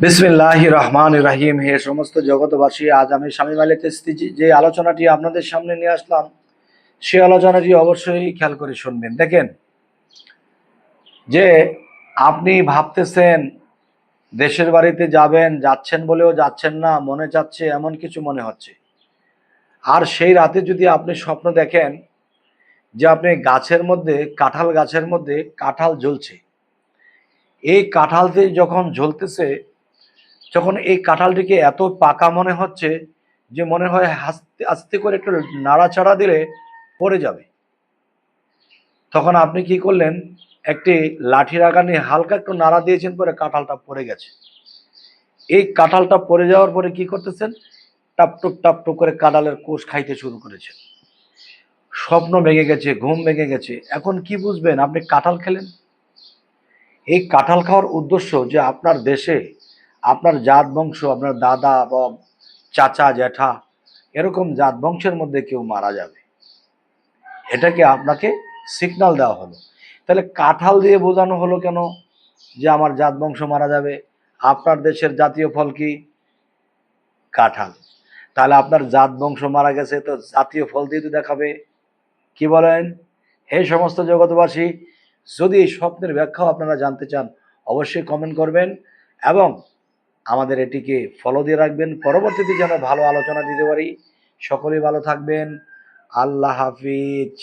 বিসমিল্লাহ রহমান রাহিম। হে সমস্ত জগতবাসী আজ আমি স্বামী মালিক চিস্তি যে- আলোচনাটি আপনাদের সামনে নিয়ে আসলাম, সে আলোচনাটি অবশ্যই খেয়াল করে শুনবেন। দেখেন, যে আপনি ভাবতেছেন, দেশের বাড়িতে যাবেন, যাচ্ছেন বলেও যাচ্ছেন না, মনে যাচ্ছে এমন কিছু মনে হচ্ছে। আর সেই রাতে যদি আপনি স্বপ্ন দেখেন যে আপনি গাছের মধ্যে, কাঁঠাল গাছের মধ্যে কাঁঠাল জ্বলছে। এই কাঁঠালতে যখন জ্বলতেছে যখন এই কাঁঠালটিকে এত পাকা মনে হচ্ছে যে মনে হয় আস্তে আস্তে করে একটু নাড়াচাড়া দিলে পড়ে যাবে। তখন আপনি কি করলেন? একটি লাঠির আগা নিয়ে হালকা একটু নাড়া দিয়েছেন পরে কাঁঠালটা পড়ে গেছে। এই কাঁঠালটা পড়ে যাওয়ার পরে কি করতেছেন? টাপটুক টাপটুক করে কাঁঠালের কোষ খাইতে শুরু করেছেন। স্বপ্ন ভেঙে গেছে, ঘুম ভেঙে গেছে। এখন কি বুঝবেন? আপনি কাঁঠাল খেলেন? এই কাঁঠাল খাওয়ার উদ্দেশ্য যে আপনার দেশে আপনার জাত বংশ, আপনার দাদা, বা চাচা, জ্যাঠা, এরকম জাত বংশের মধ্যে কেউ মারা যাবে। এটাকে আপনাকে সিগনাল দেওয়া হলো। তাহলে কাঁঠাল দিয়ে বোঝানো হলো কেন যে আমার জাত বংশ মারা যাবে? আপনার দেশের জাতীয় ফল কি? কাঁঠাল। তাহলে আপনার জাত বংশ মারা গেছে, তো জাতীয় ফল দিয়ে তো দেখাবে। কি বলেন? হে সমস্ত জগৎবাসী, যদি এই স্বপ্নের ব্যাখ্যাও আপনারা জানতে চান, অবশ্যই কমেন্ট করবেন এবং আমাদের এটিকে ফলো দিয়ে রাখবেন। পরবর্তীতে যেন ভালো আলোচনা দিতে পারি। সকলেই ভালো থাকবেন। আল্লাহ হাফিজ।